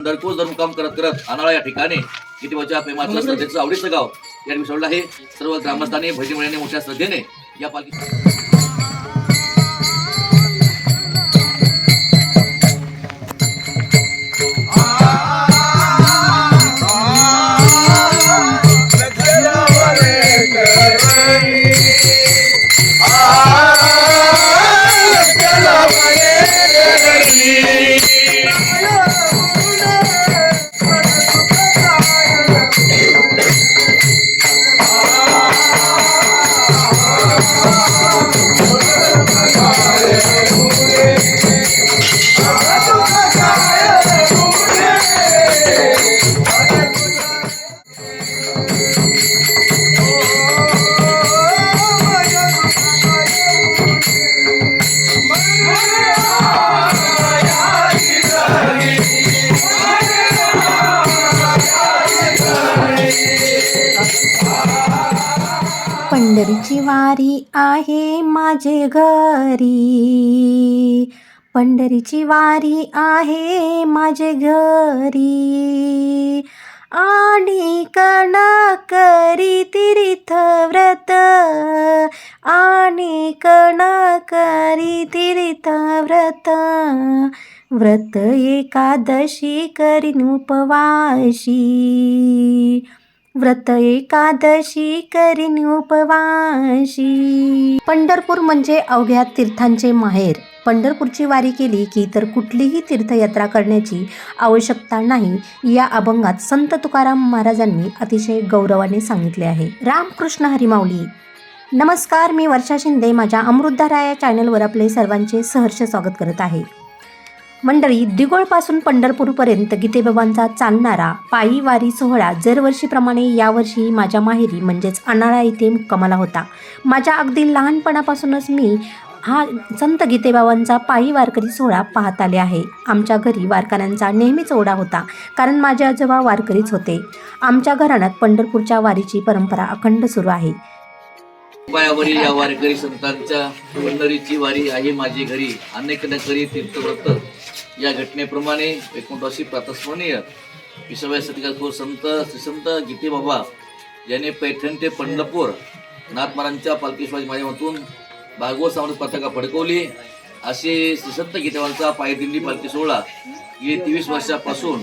दरकोज धरून काम करत करत अनाळा या ठिकाणी कितीबाच्या प्रेमाचं श्रद्धेचं आवडीचं गाव या ठिकाणी सोडलं आहे. सर्व ग्रामस्थांनी भजनी मोठ्या श्रद्धेने या पालखी पंढरीची वारी आहे माझे घरी. पंढरीची वारी आहे माझे घरी. आणि कणा करी तीर्थ व्रत. आणि कणा करी तीर्थ व्रत. व्रत एकादशी करीन उपवाशी. व्रत एकादशी करीन उपवाशी पंढरपूर म्हणजे अवघ्या तीर्थांचे माहेर. पंढरपूरची वारी केली की तर कुठलीही तीर्थयात्रा करण्याची आवश्यकता नाही. या अभंगात संत तुकाराम महाराजांनी अतिशय गौरवाने सांगितले आहे. रामकृष्ण हरिमाऊली. नमस्कार मी वर्षा शिंदे. माझ्या अमृतधारा या चॅनलवर आपले सर्वांचे सहर्ष स्वागत करत आहे. मंडळी दिगोळपासून पंढरपूरपर्यंत गीतेबाबांचा चालणारा पायी वारी सोहळा दरवर्षीप्रमाणे यावर्षी माझ्या माहेरी म्हणजेच अनाळा इथे मुक्कामाला होता. माझ्या अगदी लहानपणापासूनच मी हा संत गीतेबाबांचा पायी वारकरी सोहळा पाहत आले आहे. आमच्या घरी वारकऱ्यांचा नेहमीच ओढा होता कारण माझे आजोबा वारकरीच होते. आमच्या घराण्यात पंढरपूरच्या वारीची परंपरा अखंड सुरू आहे. पायावरील या वारकरी संतांच्या पंढरीची वारी आहे माझी घरी. अनेक न करी तीर्थव्रत या घटनेप्रमाणे एकोणताशी प्रातस्मरणीय विसाव्या शतकात संत श्रीसंत गीते बाबा यांनी पैठण ते पंढरपूर नाथमारांच्या पालखीश्वराच्या माध्यमातून भागवत सावंत पताका फडकवली. असे श्रीसंत गीतेबाबांचा पायदिंडी पालखी सोहळा गेली तेवीस वर्षापासून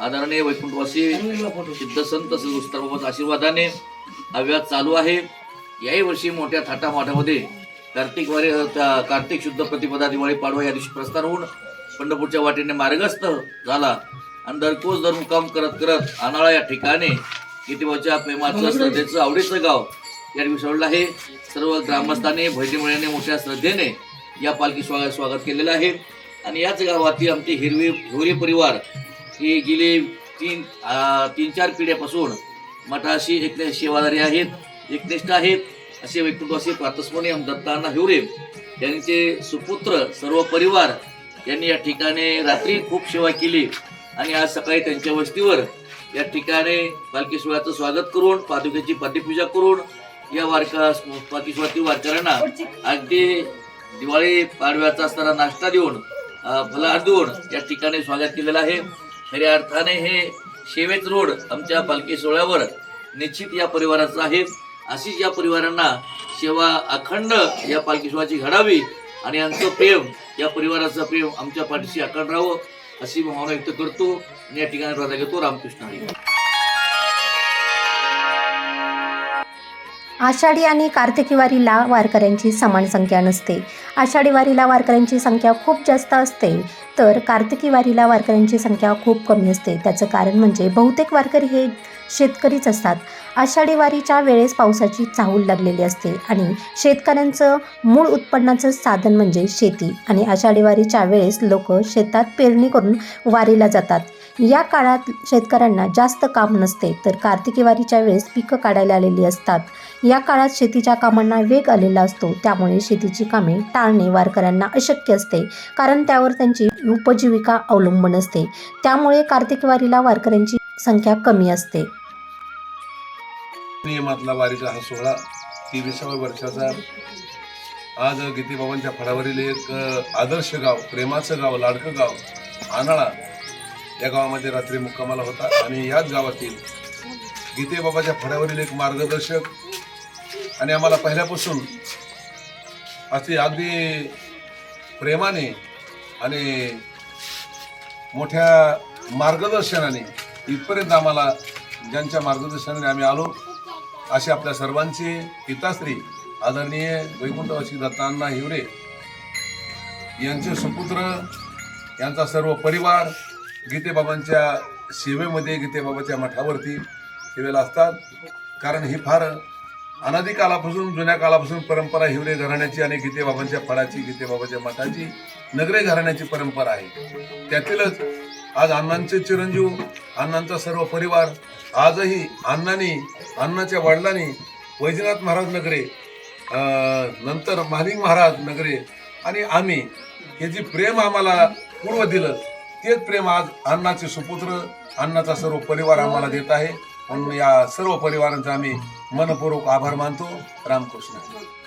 आदरणीय वैकुंठवासी सिद्ध संत बाबाच्या आशीर्वादाने अव्यात चालू आहे. याही वर्षी मोठ्या थाटामाटामध्ये कार्तिक वारी कार्तिक शुद्ध प्रतिपदा दिवाळी पाडवा या दिवशी प्रस्थान होऊन पंढरपूरच्या वाटेने मार्गस्थ झाला. आणि दरकोज दर मुकाम करत करत अनाळा या ठिकाणी कितीबाच्या प्रेमाचं श्रद्धेचं आवडीचं गाव या ठिकाणी सोडलं आहे. सर्व ग्रामस्थांनी भजनी मोठ्या श्रद्धेने या पालखी स्वागत स्वागत केलेलं आहे. आणि याच गावातील आमची हिरवी हिवरी परिवार ही गेली तीन आ, तीन चार पिढ्यापासून मठाशी एकनिष्ठ सेवादारी आहेत. एकनिष्ठ आहेत असे वैकुंठवासी प्रातस्मरणीय दत्तांना हिवरे यांचे सुपुत्र सर्व परिवार यांनी या ठिकाणी रात्री खूप सेवा केली. आणि आज सकाळी त्यांच्या वस्तीवर या ठिकाणी पालखी स्वागत करून पादुकेची पाद्यपूजा करून या वारका पालखी वारकऱ्यांना अगदी दिवाळी पाडव्याचा असताना नाश्ता देऊन फलाहार देऊन या ठिकाणी स्वागत केलेलं आहे. खऱ्या अर्थाने हे शेवेच रोड आमच्या पालखी सोहळ्यावर निश्चित या परिवाराचं आहे. अशीच या परिवारांना सेवा अखंड या पालखी घडावी आणि यांचं प्रेम या परिवाराचं प्रेम आमच्या पाठीशी अखंड राहावं अशी भावना व्यक्त करतो. आणि या ठिकाणी प्रार्थना घेतो रामकृष्ण हरी. आषाढी आणि कार्तिकी वारीला वारकऱ्यांची समान संख्या नसते. आषाढी वारीला वारकऱ्यांची संख्या खूप जास्त असते. तर कार्तिकी वारीला वारकऱ्यांची संख्या खूप कमी असते. त्याचं कारण म्हणजे बहुतेक वारकरी हे शेतकरीच असतात. आषाढी वारीच्या वेळेस पावसाची चाहूल लागलेली असते आणि शेतकऱ्यांचं मूळ उत्पन्नाचं साधन म्हणजे शेती आणि आषाढी वारीच्या वेळेस लोक शेतात पेरणी करून वारीला जातात. या काळात शेतकऱ्यांना जास्त काम नसते तर कार्तिकी वारीच्या वेळेस पिकं काढायला आलेली असतात. या काळात शेतीच्या कामांना वेग आलेला असतो त्यामुळे शेतीची कामे टाळणे वारकऱ्यांना अशक्य असते कारण त्यावर त्यांची उपजीविका अवलंबून असते. त्यामुळे कार्तिक वारीला वारकऱ्यांची संख्या कमी असते. नियमातला वारीचा हा सोहळा तेविसाव्या वर्षाचा आज गीतेबाबांच्या फळावरील एक आदर्श गाव प्रेमाचं गाव लाडकं गाव आनाळा या गावामध्ये रात्री मुक्कामाला होता. आणि याच गावातील गीतेबाबाच्या फडावरील फळ्यावरील एक मार्गदर्शक आणि आम्हाला पहिल्यापासून असे अगदी प्रेमाने आणि मोठ्या मार्गदर्शनाने इथपर्यंत आम्हाला ज्यांच्या मार्गदर्शनाने आम्ही आलो असे आपल्या सर्वांचे पिताश्री आदरणीय वैकुंठवासी दत्तांना हिवरे. यांचे सुपुत्र यांचा सर्व परिवार गीतेबाबांच्या सेवेमध्ये गीतेबाबाच्या मठावरती सेवेला असतात. कारण ही फार अनादी कालापासून जुन्या कालापासून परंपरा हिवरे घराण्याची आणि गीतेबाबांच्या फळाची गीतेबाबाच्या मठाची नगरे घराण्याची परंपरा आहे. त्यातीलच आज अण्णांचे चिरंजीव अण्णांचा सर्व परिवार आजही अण्णांनी अण्णाच्या वडिलांनी वैजनाथ महाराज नगरे नंतर महालिंग महाराज नगरे आणि आम्ही हे जे प्रेम आम्हाला पूर्व दिलं तेच प्रेम आज अण्णाचे सुपुत्र अण्णाचा सर्व परिवार आम्हाला देत आहे. म्हणून या सर्व परिवारांचा आम्ही मनपूर्वक आभार मानतो. रामकृष्ण.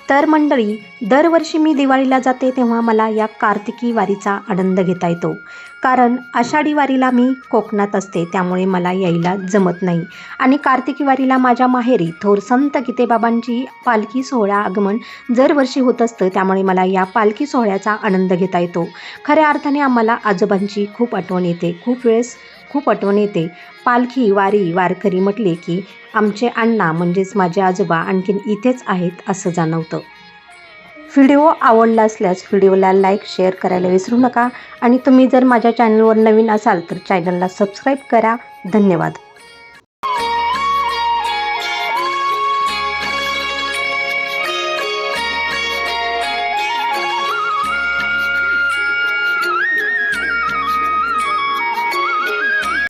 तर मंडळी दरवर्षी मी दिवाळीला जाते तेव्हा मला या कार्तिकी वारीचा आनंद घेता येतो. कारण आषाढी वारीला मी कोकणात असते त्यामुळे मला यायला जमत नाही. आणि कार्तिकी वारीला माझ्या माहेरी थोर संत गीतेबाबांची पालखी सोहळा आगमन दरवर्षी होत असतं त्यामुळे मला या पालखी सोहळ्याचा आनंद घेता येतो. खऱ्या अर्थाने आम्हाला आजोबांची खूप आठवण येते. खूप वेळेस खूप आठवण येते. पालखी वारी वारकरी म्हटले की आमचे अण्णा म्हणजेच माझे आजोबा आणखीन इथेच आहेत असं जाणवतं. व्हिडिओ आवडला असल्यास व्हिडिओला लाईक शेअर करायला विसरू नका आणि तुम्ही जर माझ्या चॅनलवर नवीन असाल तर चॅनलला सबस्क्राईब करा. धन्यवाद.